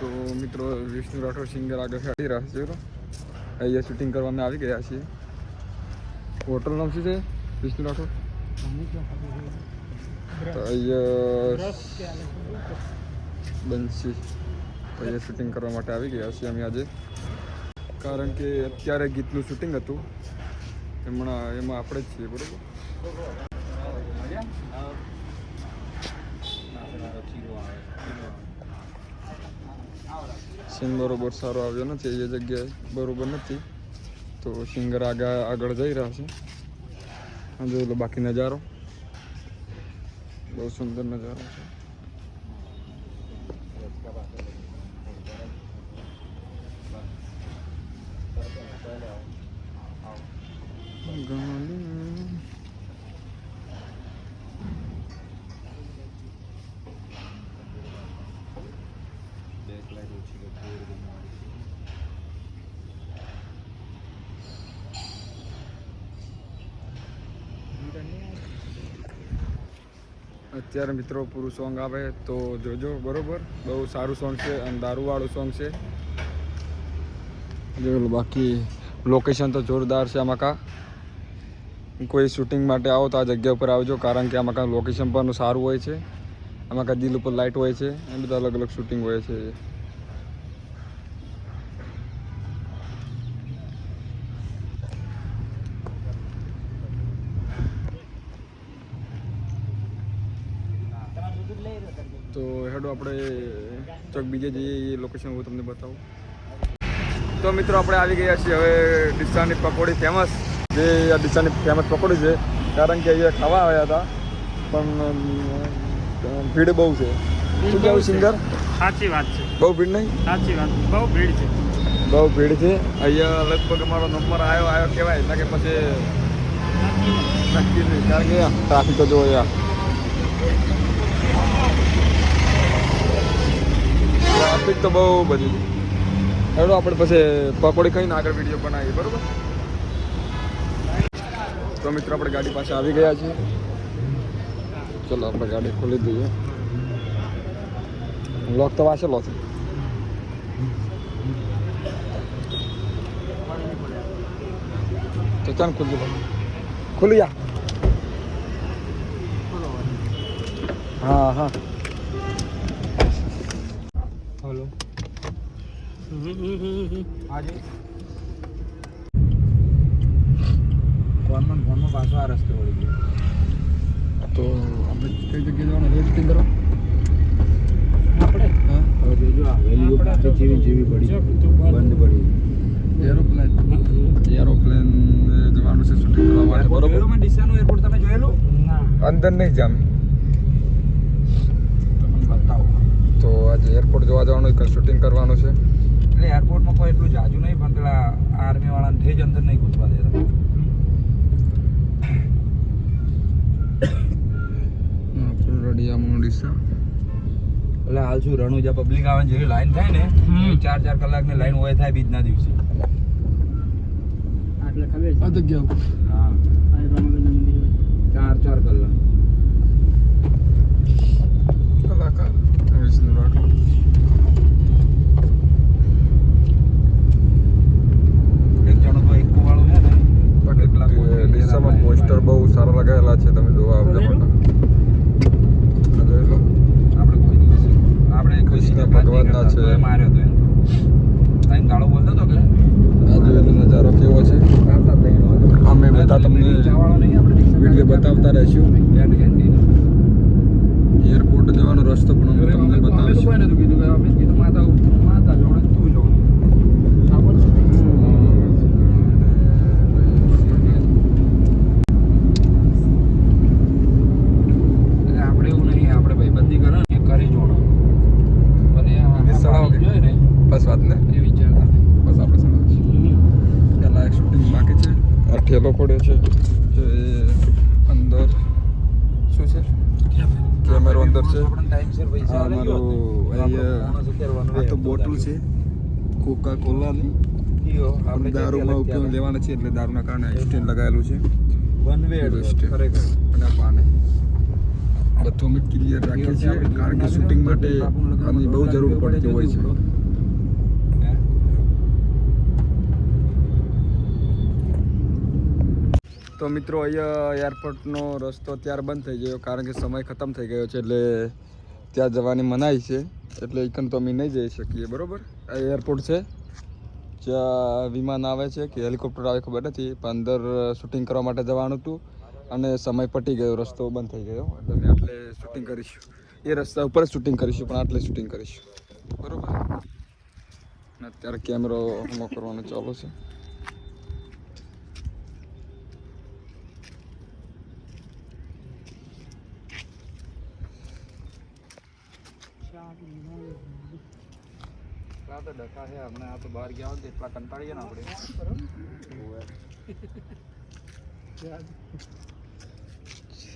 તો મિત્રો વિષ્ણુ રાઠોડ સિંગર આગળ ખેડી રહ્યા છે અહીંયા શૂટિંગ કરવામાં આવી ગયા છીએ. હોટલ નામ શું છે વિષ્ણુ રાઠોડ? તો અહીંયા બંસી અહીંયા શૂટિંગ કરવા માટે આવી ગયા છીએ અમે આજે. કારણ કે અત્યારે ગીતનું શૂટિંગ હતું. હમણાં એમાં આપણે જ છીએ બરોબર? સીન બરોબર સારો આવ્યો નથી, એ જગ્યાએ બરોબર નથી. તો સિંગર આગળ આગળ જઈ રહ્યા છે. આ જોઈ લો બાકી નજારો. બહુ સુંદર નજારો છે. ગાલી અત્યારે મિત્રો પૂરું સોંગ આવે તો જોજો, બરોબર? બહુ સારું સોંગ છે અને દારૂવાળું સોંગ છે. બાકી લોકેશન તો જોરદાર છે આમાં કા. કોઈ શૂટિંગ માટે આવો તો આ જગ્યા ઉપર આવજો, કારણ કે આમાં કાં લોકેશન પણ સારું હોય છે. આમાં કાં દિલ ઉપર લાઇટ હોય છે, એ બધા અલગ અલગ શૂટિંગ હોય છે. તો હેડો આપણે ચોક બીજે જઈએ એ લોકેશન હું તમને બતાવું. તો મિત્રો આપણે આવી ગયા છીએ હવે ડીસાની પકોડી ફેમસ જે આ ડીસાની ફેમસ પકોડી છે કારણ કે અહીંયા ખાવા આવ્યા હતા પણ ભીડ બહુ છે. શું કેવું સિંગર? સાચી વાત છે. બહુ ભીડ નહીં? સાચી વાત બહુ ભીડ છે. બહુ ભીડ છે. અહીંયા લગભગ અમારો નંબર આવ્યો આવ્યો કહેવાય. એટલે કે પછી નક્કી નહીં. કારણ કે ટ્રાફિક તો જોવો યાર ટ્રાફિક તો બહુ બધી. હેડો, આપણે પછી પકોડી ખાઈને આગળ વીડિયો બનાવીએ, બરોબર? તો મિત્રો, આપણે ગાડી પાસે આવી ગયા છીએ. ચલો, આપણે ગાડી ખોલી દઈએ. લોક તો વાંચેલો છે. તો ચાલ ખુલ્લું ખુલી જા. હા હા. હલો. આજે? ફોનમાં ફોનમાં પાછો આ રસ્તે વળી ગયો. તો આપણે કઈ જગ્યાએ જવાનું? રેસ્ટિંગ કરો? આપણે? હા? હવે જોજો આ વેલ્યુ પાછી જેવી જેવી પડી. બંધ. પડી. એરોપ્લેન. એરોપ્લેન જવાનું છે શૂટિંગ કરવા માટે. બરોબર? મેં ડીસાનું એરપોર્ટ તમે જોયેલું? ના. અંદર નહીં જામ. તમને બતાવો. તો આજે એરપોર્ટ જોવા જવાનું છે શૂટિંગ કરવાનું છે. એટલે એરપોર્ટમાં કોઈ એટલું જાજુ નહીં પણ પેલા આર્મી વાળાને થઈ જ અંદર નહીં ઘૂસવા દેતા આપણું મોડીસા એટલે હાલ શું રણુજા પબ્લિક આવે ને જેવી લાઈન થાય ને ચાર ચાર કલાકની લાઈન હોય થાય બીજના દિવસે. આટલે ખબર આ જગ્યા હા. આ રામાબેન ચાર ચાર કલાક. કલાકાર વિષ્ણુ રાઠોડ એક જણો તો એક વાળું ને બાકી એ ડીસામાં પોસ્ટર બહુ સારા લગાવેલા છે તમે જોવા આવજો લો. આપણે કોઈ દિવસ આપણે કોઈ કૃષ્ણ ભગવાનના છે. આજે નજારો કેવો છે. અમે બધા તમને વીડિયો બતાવતા રહીશું. એરપોર્ટ જવાનો રસ્તો પણ હું તમને તું આવો જ છે. આપણે એવું નહીં આપણે ભાઈબંધી કરે ને એ કરી જોડો અને આ સડાવો કે? જોઈએ ને બસ વાત ને એ વિચારતા બસ આપણે સડાવીશું પહેલાં એક શૂટિંગ બાકી છે આ ઠેલો પડ્યો છે જે અંદર શું છે કેમેરો અંદર છે. અમારું આ તો બોટલ છે કોકા કોલાની આપણે દારૂમાં ઉપયોગ લેવાના છે એટલે દારૂના કારણે સ્ટેન્ડ લગાવેલું છે. વન. ખરેખર. અને પાને. બધું અમે ક્લિયર રાખીએ છીએ કારણ કે શૂટિંગ માટે આની બહુ જરૂર પડતી હોય છે. તો મિત્રો અહીંયા એરપોર્ટનો રસ્તો અત્યારે બંધ થઈ ગયો, કારણ કે સમય ખતમ થઈ ગયો છે એટલે ત્યાં જવાની મનાઈ છે. એટલે એકન તો અમે નહીં જઈ શકીએ, બરોબર? આ એરપોર્ટ છે. જ્યાં વિમાન આવે છે, કે હેલિકોપ્ટર આવે, ખબર નથી, પણ અંદર શૂટિંગ કરવા માટે જવાનું હતું અને સમય પટી ગયો, રસ્તો બંધ થઈ ગયો. એટલે અમે આટલે શૂટિંગ કરીશું. એ રસ્તા ઉપર શૂટિંગ કરીશું, પણ આટલે શૂટિંગ કરીશું. બરાબર? અત્યારે કેમેરો હમો કરવાનો ચાલુ છે આ તો ડખા છે હમણાં આ તો બહાર ગયા હોય તો એટલા કંટાળીએ ને આપણે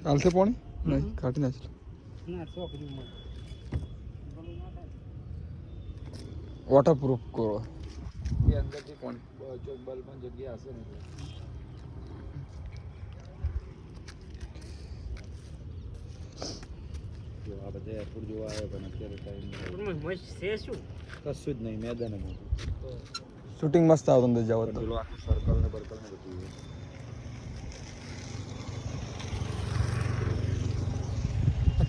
ચાલશે પોણી નહીં કાઢી નાખી ના શોખ જેવું વોટરપ્રૂફ કરો એ અંદરથી કોણ ચોક બલ્બમાં જગ્યા હશે ને એટલે. જો આ બધા એરપોર્ટ જોવા આવ્યા પણ અત્યારે ટાઈમ મસ્ત છે શું કશું જ નહીં મેદાન શૂટિંગ મસ્ત આવતું અંદર જાવ તો સર્કલ ને બર્કલ ને બધું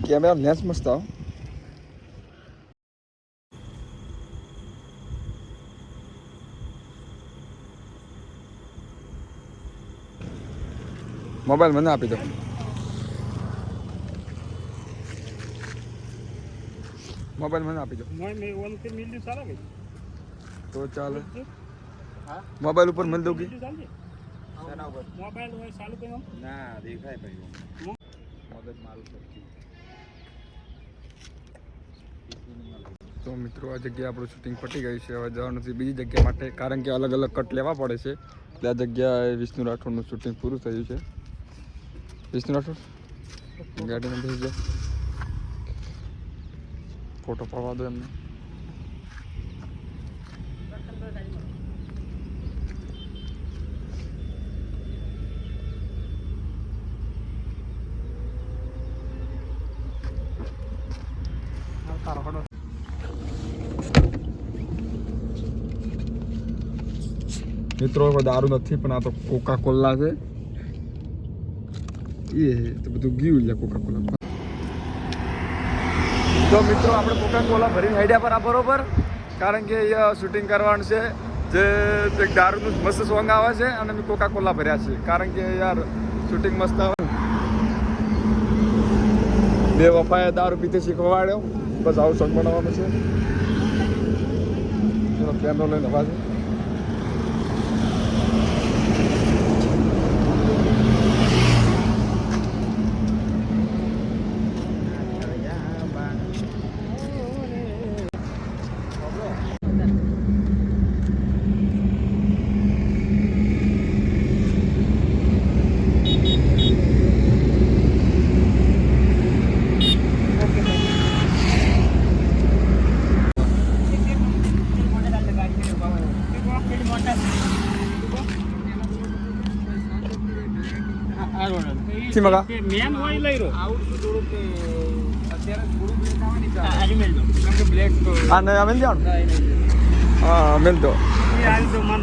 કેમેરા લેન્સ મસ્ત આવ મોબાઈલ મને આપી દો મોબાઈલ મને આપી દો. તો ચાલે. મોબાઈલ ઉપર મળી દઉં કે મિલ્યું ચાલશે શેના ઉપર? મોબાઈલ હોય ચાલુ કર્યો ના દેખાય ભાઈ. મગજ મારું તો મિત્રો આ જગ્યાએ આપણું શૂટિંગ પટી ગયું છે. હવે જવાનું છે બીજી જગ્યા માટે કારણ કે અલગ અલગ કટ લેવા પડે છે. એટલે આ જગ્યાએ વિષ્ણુ રાઠોડનું શૂટિંગ પૂરું થયું છે. વિષ્ણુ રાઠોડ ગાડીમાં બેસી જાઓ. ફોટો પાડવા દો એમને મિત્રો દારૂ નથી, પણ આ તો કોકા કોલા છે. એ તો બધું ગયું છે કોકા કોલા તો મિત્રો, આપણે કોકા કોલા ભરીને આઈડિયા પર આ બરોબર, કારણ કે અહીંયા શૂટિંગ કરવાનું છે. જે એક દારૂનું મસ્ત સોંગ આવે છે, અને મેં કોકા કોલા ભર્યા છે કારણ કે યાર શૂટિંગ મસ્ત આવે. બે વફાએ દારૂ પીતે શીખવાડ્યો. બસ આવું સોંગ બનાવવાનું છે. કેમેરો લઈને અવાજ મગા? મેન હોય લઈ રહ્યો. આવું થોડું કે અત્યારે થોડું બ્લેક આવે ને આજે મેલ દો. કેમ કે બ્લેક તો આ નહીં. હા મેલ દો. એ આવી તો મન